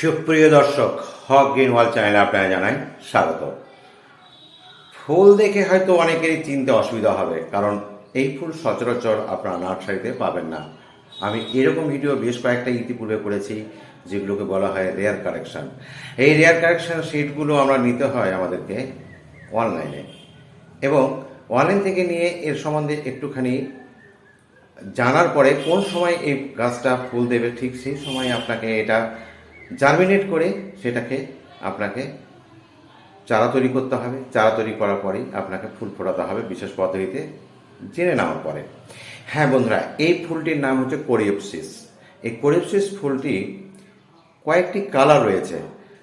সুপ্রিয় দর্শক, হক গ্রিন ওয়াল চ্যানেলে আপনারা জানাই স্বাগত। ফুল দেখে হয়তো অনেকেরই চিনতে অসুবিধা হবে, কারণ এই ফুল সচরাচর আপনারা নার্সারিতে পাবেন না। আমি এরকম ভিডিও বেশ কয়েকটা ইতিপূর্বে করেছি, যেগুলোকে বলা হয় রেয়ার কালেকশন এই রেয়ার কালেকশন শিটগুলো আমরা নিতে হয় আমাদেরকে অনলাইনে। এবং অনলাইন থেকে নিয়ে এর সম্বন্ধে একটুখানি জানার পরে কোন সময় এই গাছটা ফুল দেবে, ঠিক সেই সময় আপনাকে এটা জার্মিনেট করে সেটাকে আপনাকে চারা তৈরি করতে হবে। চারা তৈরি করার পরেই আপনাকে ফুল ফোটাতে হবে বিশেষ পদ্ধতিতে জেনে নেওয়ার পরে। হ্যাঁ বন্ধুরা, এই ফুলটির নাম হচ্ছে কোরিওপসিস। এই কোরিওপসিস ফুলটি কয়েকটি কালার রয়েছে।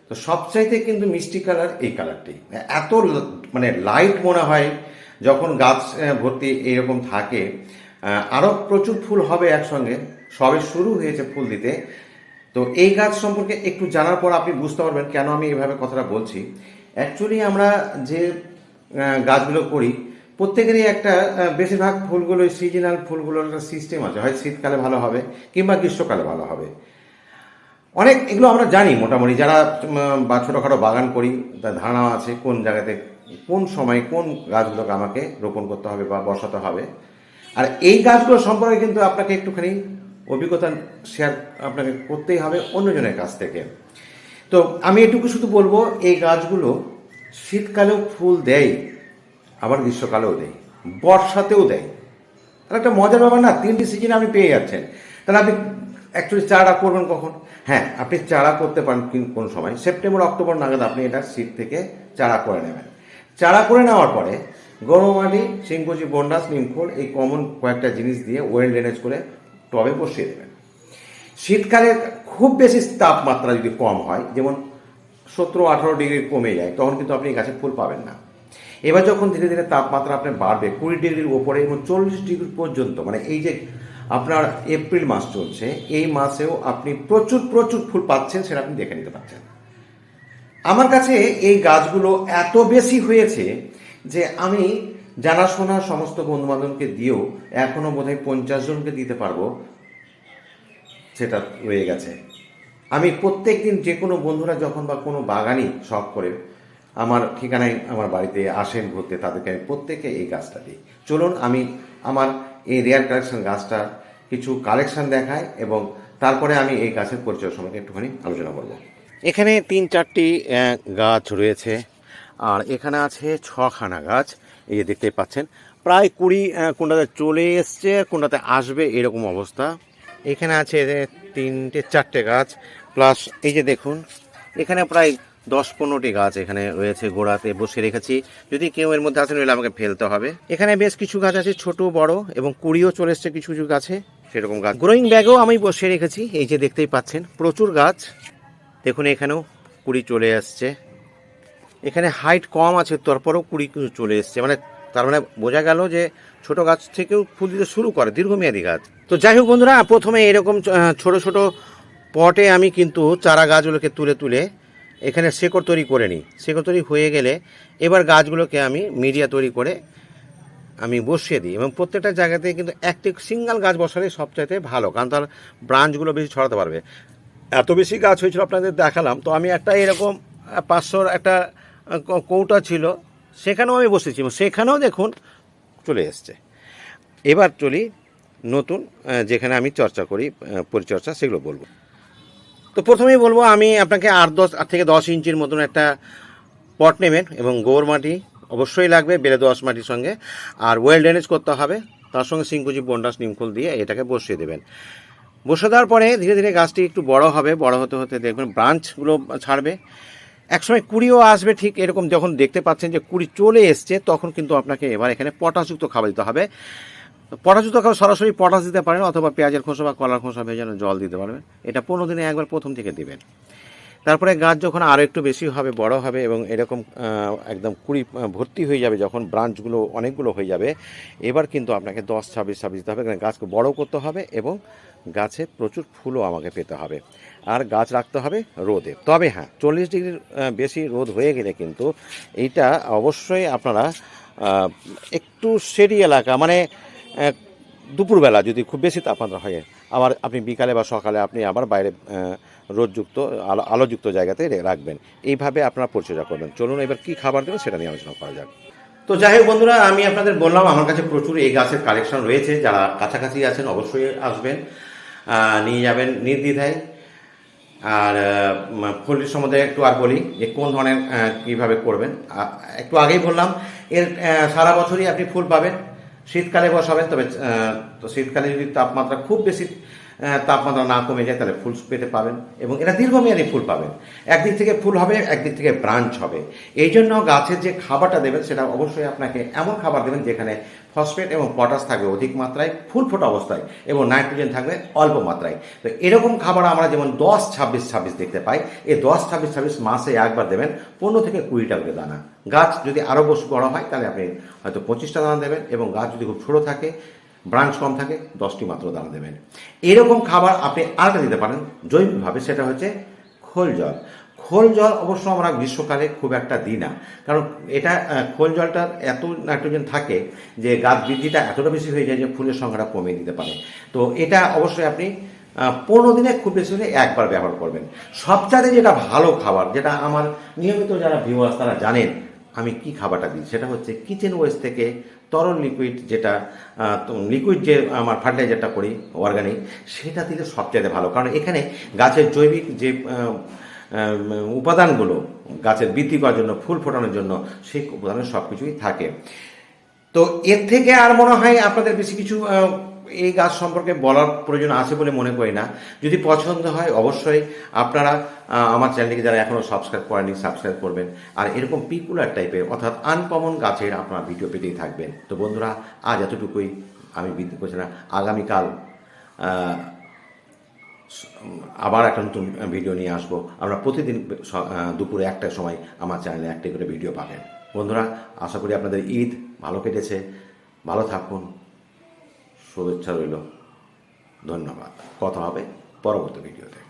তো সবচাইতে কিন্তু মিষ্টি কালার এই কালারটি। এত মানে লাইট মনে হয়, যখন গাছ ভর্তি এরকম থাকে আরও প্রচুর ফুল হবে একসঙ্গে। সবে শুরু হয়েছে ফুল দিতে। তো এই গাছ সম্পর্কে একটু জানার পর আপনি বুঝতে পারবেন কেন আমি এভাবে কথাটা বলছি। অ্যাকচুয়ালি আমরা যে গাছগুলো করি, প্রত্যেকেরই একটা বেশিরভাগ ফুলগুলো সিজনাল ফুলগুলোর একটা সিস্টেম আছে। হয় শীতকালে ভালো হবে কিংবা গ্রীষ্মকালে ভালো হবে। অনেক এগুলো আমরা জানি মোটামুটি। যারা বা ছোটোখাটো বাগান করি তার ধারণা আছে কোন জায়গাতে, কোন সময় কোন গাছগুলোকে আমাকে রোপণ করতে হবে বা বসাতে হবে। আর এই গাছগুলো সম্পর্কে কিন্তু আপনাকে একটুখানি অভিজ্ঞতা শেয়ার আপনাকে করতেই হবে অন্যজনের কাছ থেকে। তো আমি এটুকু শুধু বলব, এই গাছগুলো শীতকালেও ফুল দেয়, আবার গ্রীষ্মকালেও দেয়, বর্ষাতেও দেয়। তাহলে একটা মজার ব্যাপার না, তিনটি সিজনে আপনি পেয়ে যাচ্ছেন। তাহলে আপনি অ্যাকচুয়ালি চারা করবেন কখন? হ্যাঁ আপনি চারা করতে পারেন কিন- কোন সময়? সেপ্টেম্বর অক্টোবর নাগাদ আপনি এটা শীত থেকে চারা করে নেবেন। চারা করে নেওয়ার পরে গরম মাটি সিংকুচি বন্ডাস নিমখোল, এই কমন কয়েকটা জিনিস দিয়ে ওয়েল ড্রেনেজ করে টবে বসিয়ে দেবেন। শীতকালে খুব বেশি তাপমাত্রা যদি কম হয়, যেমন সতেরো, আঠারো ডিগ্রি কমে যায়, তখন কিন্তু আপনি গাছে ফুল পাবেন না। এবার যখন ধীরে ধীরে তাপমাত্রা আপনার বাড়বে, কুড়ি ডিগ্রির ওপরে এবং চল্লিশ ডিগ্রি পর্যন্ত মানে এই যে আপনার এপ্রিল মাস চলছে, এই মাসেও আপনি প্রচুর প্রচুর ফুল পাচ্ছেন সেটা আপনি দেখে নিতে পারছেন। আমার কাছে এই গাছগুলো এত বেশি হয়েছে যে আমি জানাশোনা সমস্ত বন্ধুবান্ধবকে দিয়েও এখনও বোধহয় পঞ্চাশ জনকে দিতে পারব, সেটা রয়ে গেছে। আমি প্রত্যেক দিন যে কোনো বন্ধুরা যখন বা কোনো বাগানি শখ করে আমার ঠিকানায় আমার বাড়িতে আসেন ঘুরতে, তাদেরকে আমি প্রত্যেকে এই গাছটা দিই। চলুন, আমি আমার এই রেয়ার কালেকশন গাছটা কিছু কালেকশন দেখাই এবং তারপরে আমি এই গাছের পরিচয় সম্পর্কে একটুখানি আলোচনা করব। এখানে তিন চারটি গাছ রয়েছে, আর এখানে আছে ছখানা গাছ। এই যে দেখতে পাচ্ছেন। প্রায় কুড়ি কোনটাতে চলে এসছে কোনটাতে আসবে এরকম অবস্থা। এখানে আছে তিনটে, চারটে গাছ। প্লাস এই যে দেখুন, এখানে প্রায় দশ, পনেরোটি গাছ এখানে রয়েছে গোড়াতে বসে রেখেছি। যদি কেউ এর মধ্যে আসেন হলে আমাকে ফেলতে হবে। এখানে বেশ কিছু গাছ আছে, ছোট, বড়, এবং কুড়িও চলে এসছে কিছু কিছু গাছে। সেরকম গাছ। গ্রোয়িং ব্যাগও আমি বসে রেখেছি, এই যে দেখতেই পাচ্ছেন, প্রচুর গাছ। দেখুন এখানেও কুড়ি চলে আসছে এখানে হাইট কম আছে, তারপরেও কুড়ি কিন্তু চলে এসছে। মানে তার মানে বোঝা গেল যে ছোট গাছ থেকেও ফুল দিতে শুরু করে, দীর্ঘমেয়াদী গাছ। তো যাই হোক বন্ধুরা, প্রথমে এরকম ছোট ছোট পটে আমি কিন্তু চারা গাছগুলোকে তুলে তুলে এখানে শেকড় তৈরি করে নিই। শেকড় তৈরি হয়ে গেলে এবার গাছগুলোকে আমি মিডিয়া তৈরি করে আমি বসিয়ে দিই এবং প্রত্যেকটা জায়গাতে কিন্তু একটি সিঙ্গাল গাছ বসালে সবচাইতে ভালো, কারণ তার ব্রাঞ্চগুলো বেশি ছড়াতে পারবে। এত বেশি গাছ হয়েছিল আপনাদের দেখালাম, তো আমি একটা এরকম পাঁচশোর একটা কৌটা ছিল সেখানেও আমি বসেছি। সেখানেও দেখুন চলে এসছে। এবার চলি নতুন যেখানে আমি চর্চা করি আহ, পরিচর্যা সেগুলো বলব। তো প্রথমেই বলব আমি আপনাকে আট দশ আট থেকে দশ ইঞ্চির মতন একটা পট নেবেন এবং গোবর মাটি অবশ্যই লাগবে বেলে দোয়াশ মাটির সঙ্গে। আর ওয়েল ড্রেনেজ করতে হবে তার সঙ্গে সিংকুচি বন্ডাস নিমখোল দিয়ে এটাকে বসিয়ে দেবেন। বসে দেওয়ার পরে ধীরে ধীরে গাছটি একটু বড় হবে। বড় হতে হতে দেখবেন ব্রাঞ্চগুলো ছাড়বে। একসময় কুড়িও আসবে ঠিক এরকম যখন দেখতে পাচ্ছেন যে কুড়ি চলে এসছে, তখন কিন্তু আপনাকে এবার এখানে পটাশযুক্ত খাবার দিতে হবে। পটাশযুক্ত খাবার সরাসরি পটাশ দিতে পারেন অথবা পেঁয়াজের খোসা বা কলার খোসা ভেজানো জল দিতে পারবেন। এটা পনেরো দিনে একবার প্রথম থেকে দেবেন। তারপরে গাছ যখন আরও একটু বেশি হবে, বড় হবে এবং এরকম একদম কুড়ি ভর্তি হয়ে যাবে যখন ব্রাঞ্চগুলো অনেকগুলো হয়ে যাবে, এবার কিন্তু আপনাকে দশ, ছাব্বিশ ছাব্বিশ দিতে হবে। গাছকে বড় করতে হবে এবং গাছে প্রচুর ফুলও আমাকে পেতে হবে। আর গাছ রাখতে হবে রোদে। তবে হ্যাঁ চল্লিশ ডিগ্রির বেশি রোদ হয়ে গেলে কিন্তু এইটা অবশ্যই আপনারা একটু সেরি এলাকা মানে দুপুরবেলা যদি খুব বেশি তাপমাত্রা হয়, আবার আপনি বিকালে বা সকালে আপনি আবার বাইরে রোদযুক্ত, আলো, আলোযুক্ত জায়গাতে রাখবেন। এইভাবে আপনারা পরিচর্যা করবেন। চলুন এবার কী খাবার দেবেন সেটা নিয়ে আলোচনা করা যাক। তো যাই হোক বন্ধুরা, আমি আপনাদের বললাম, আমার কাছে প্রচুর এই গাছের কালেকশন রয়েছে। যারা কাছাকাছি আছেন অবশ্যই আসবেন নিয়ে যাবেন নির্দ্বিধায়। আর আহ, ফুলটির সম্বন্ধে একটু আর বলি যে কোন ধরনের কীভাবে করবেন। একটু আগেই বললাম এর সারা বছরই আপনি ফুল পাবেন। শীতকালে বসাবেন তবে তো শীতকালে যদি তাপমাত্রা খুব বেশি তাপমাত্রা না কমে যায়, তাহলে ফুল পেতে পাবেন এবং এরা দীর্ঘমেয়াদী ফুল পাবেন। একদিক থেকে ফুল হবে, একদিক থেকে ব্রাঞ্চ হবে। এই জন্য গাছের যে খাবারটা দেবেন, সেটা অবশ্যই আপনাকে এমন খাবার দেবেন যেখানে ফসফেট এবং পটাশ থাকবে অধিক মাত্রায়, ফুল ফোটা অবস্থায় এবং নাইট্রোজেন থাকবে অল্প মাত্রায়। তো এরকম খাবার আমরা যেমন দশ, ছাব্বিশ ছাব্বিশ দেখতে পাই, এই দশ, ছাব্বিশ ছাব্বিশ মাসে একবার দেবেন, পনেরো থেকে কুড়িটা করে দানা। গাছ যদি আরও বসু বড় হয়, তাহলে আপনি হয়তো পঁচিশটা দানা দেবেন এবং গাছ যদি খুব ছোটো থাকে ব্রাঞ্চ কম থাকে, দশটি মাত্র দানা দেবেন। এরকম খাবার আপনি আরেকটা দিতে পারেন জৈবিকভাবে সেটা হচ্ছে খোল জল। খোল জল অবশ্য আমরা গ্রীষ্মকালে খুব একটা দিই না, কারণ এটা খোল জলটার এত নাইট্রোজেন থাকে যে গাছ বৃদ্ধিটা এতটা বেশি হয়ে যায় যে ফুলের সংখ্যাটা কমিয়ে দিতে পারে। তো এটা অবশ্যই আপনি পনেরো দিনে খুব বেশি হলে একবার ব্যবহার করবেন। সবচাইতে যেটা ভালো খাবার, যেটা আমার নিয়মিত যারা ভিউয়ার্স তারা জানেন আমি কি খাবারটা দিই? সেটা হচ্ছে কিচেন ওয়েস্ট থেকে তরল লিকুইড যেটা লিকুইড যে আমার ফার্টিলাইজারটা করি অর্গানিক সেটা দিলে সবচাইতে ভালো। কারণ এখানে গাছের জৈবিক যে উপাদানগুলো গাছের বৃদ্ধি করার জন্য, ফুল ফোটানোর জন্য, সেই উপাদানের সব কিছুই থাকে। তো এর থেকে আর মনে হয় আপনাদের বেশি কিছু এই গাছ সম্পর্কে বলার প্রয়োজন আছে বলে মনে করি না। যদি পছন্দ হয়, অবশ্যই আপনারা আমার চ্যানেলটিকে যারা এখনও সাবস্ক্রাইব করেনি সাবস্ক্রাইব করবেন। আর এরকম পিকুলার টাইপের অর্থাৎ আনকমন গাছের আপনারা ভিডিও পেতেই থাকবেন। তো বন্ধুরা, আজ এতটুকুই। আমি বৃদ্ধি করছি না। আগামীকাল আবার একটা নতুন ভিডিও নিয়ে আসব। আমরা প্রতিদিন দুপুরে একটার সময় আমার চ্যানেলে একটি করে ভিডিও পাবেন। বন্ধুরা, আশা করি আপনাদের ঈদ ভালো কেটেছে। ভালো থাকুন। শুভেচ্ছা রইল। ধন্যবাদ। কথা হবে পরবর্তী ভিডিওতে।